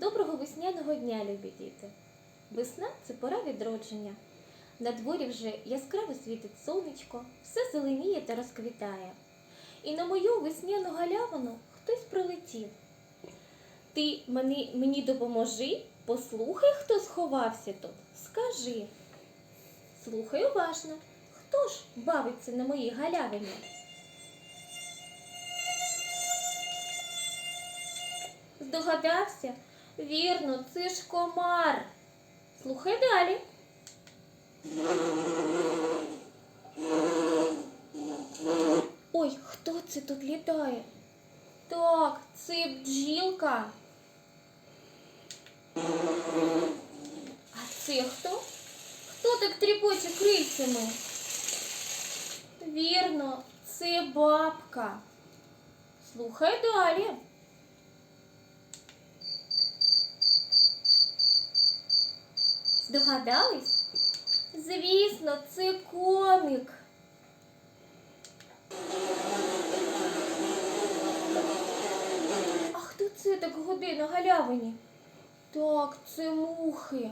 Доброго весняного дня, любі діти! Весна це пора відродження. На дворі вже яскраво світить сонечко, все зеленіє та розквітає. І на мою весняну галявину хтось прилетів. Ти мені, мені допоможи, послухай, хто сховався тут. Скажи. Слухай уважно, хто ж бавиться на моїй галявині? Здогадався? Вірно, це ж комар. Слухай далі. Ой, хто це тут літає? Так, це бджілка. А це хто? Хто так тріпоче крильцями? Вірно, це бабка. Слухай далі. Здогадались? Звісно, це коник. А хто це так гуде на галявині? Так, це мухи.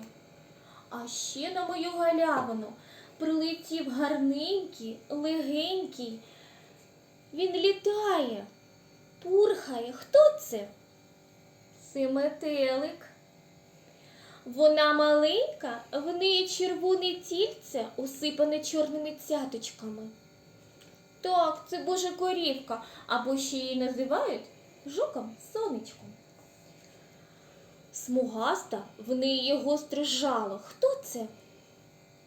А ще на мою галявину прилетів гарненький, легенький. Він літає, пурхає. Хто це? Це метелик. Вона маленька, в неї червоне тільце, усипане чорними цяточками. Так, це божа корівка, або ще її називають жуком сонечком. Смугаста, в неї гостре жало. Хто це?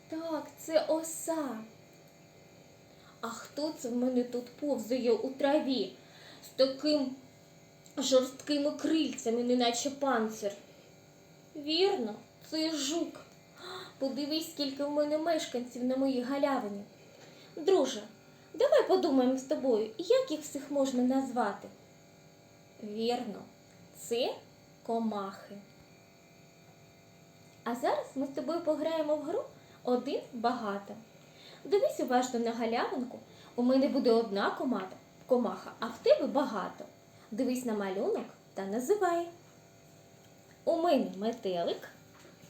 Так, це оса. А хто це в мене тут повзає у траві з таким жорсткими крильцями, неначе панцир? Вірно, це жук. Подивись, скільки в мене мешканців на моїй галявині. Друже, давай подумаємо з тобою, як їх всіх можна назвати. Вірно, це комахи. А зараз ми з тобою пограємо в гру один багато. Дивись уважно на галявинку. У мене буде одна комада, комаха, а в тебе багато. Дивись на малюнок та називай. У мене метелик,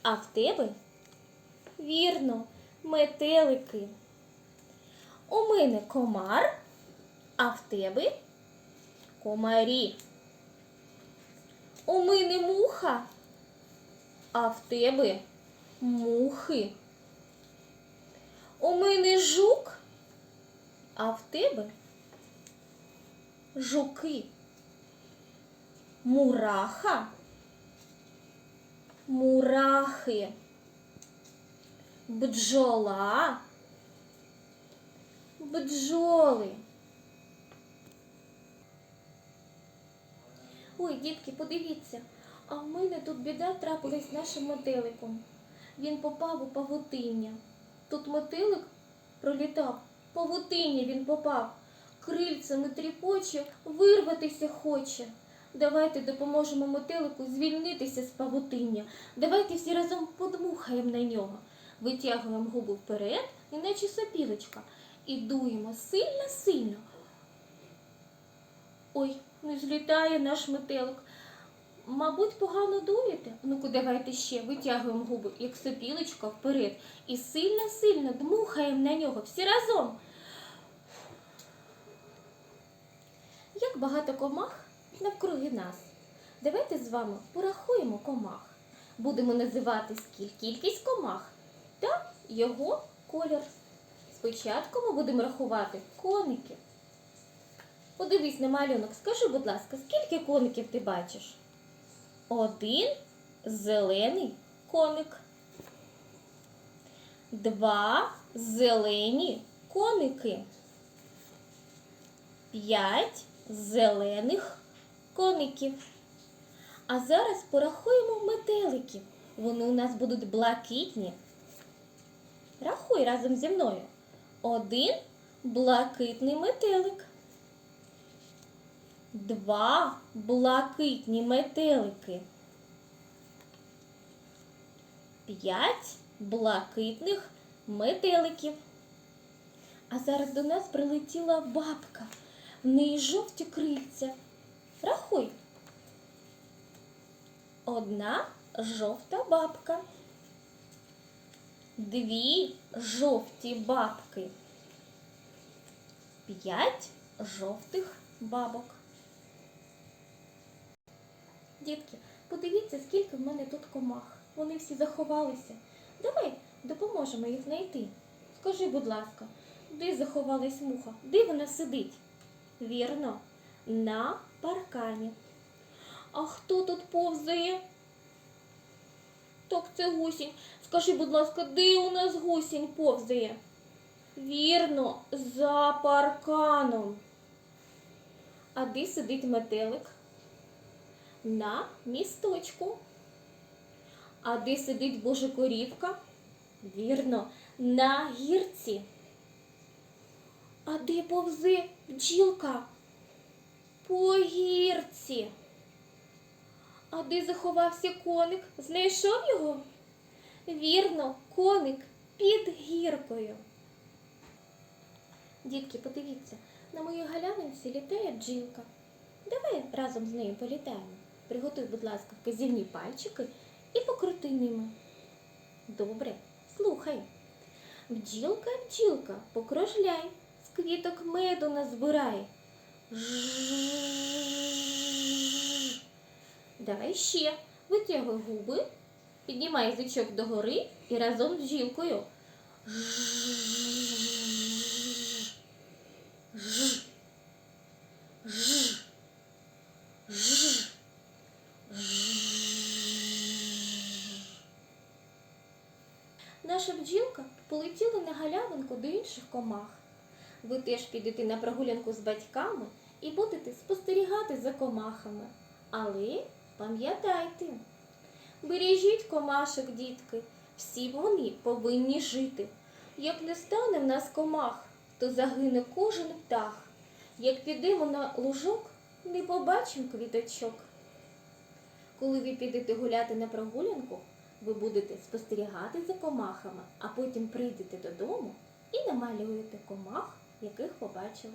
а в тебе вірно, метелики. У мене комар, а в тебе комарі. У мене муха, а в тебе мухи. У мене жук, а в тебе жуки. Мураха мурахи, бджола, бджоли. Ой, дітки, подивіться, а в мене тут біда трапилась з нашим мотиликом. Він попав у павутиння. Тут мотилик пролітав, павутиння він попав, крильцями тріпоче, вирватися хоче. Давайте допоможемо мотилику звільнитися з павутиння. Давайте всі разом подмухаємо на нього. Витягуємо губу вперед, іначе сопілочка, і дуємо сильно-сильно. Ой, не злітає наш метелик. Мабуть, погано дуєте? Ну-ка, давайте ще витягуємо губи, як сопілочка вперед. І сильно-сильно дмухаємо на нього всі разом. Як багато комах навкруги нас. Давайте з вами порахуємо комах. Будемо називати кількість комах та його колір. Спочатку ми будемо рахувати коників. Подивись на малюнок, скажи, будь ласка, скільки коників ти бачиш? Один зелений коник. Два зелені коники. П'ять зелених коників. А зараз порахуємо метеликів. Вони у нас будуть блакитні. Рахуй разом зі мною. Один блакитний метелик. Два блакитні метелики. П'ять блакитних метеликів. А зараз до нас прилетіла бабка. В неї жовті крильця. Рахуй. Одна жовта бабка. Дві жовті бабки. П'ять жовтих бабок. Дітки, подивіться, скільки в мене тут комах. Вони всі заховалися. Давай допоможемо їх знайти. Скажи, будь ласка, де заховалась муха? Де вона сидить? Вірно, на паркані. А хто тут повзає? Так, це гусінь. Скажи, будь ласка, де у нас гусінь повзає? Вірно, за парканом. А де сидить метелик? На місточку. А де сидить божикорівка? Вірно, на гірці. А де повзе бджілка? По гірці. А де заховався коник? Знайшов його? Вірно, коник під гіркою. Дітки, подивіться, на моїй галявинці літає бджілка. Давай разом з нею політаємо. Приготуй, будь ласка, вказівні пальчики і покрути ними. Добре, слухай. Бджілка, бджілка, покружляй, з квіток меду назбирай. Давай ще. Витягуй губи, піднімай язичок догори і разом з. Жж. Наша бджілка полетіла на галявинку до інших комах. Ви теж підете на прогулянку з батьками і будете спостерігати за комахами. Але пам'ятайте, бережіть комашок, дітки, всі вони повинні жити. Як не стане в нас комах, то загине кожен птах. Як підемо на лужок, не побачимо квіточок. Коли ви підете гуляти на прогулянку, ви будете спостерігати за комахами, а потім прийдете додому і намалюєте комах, яких побачили.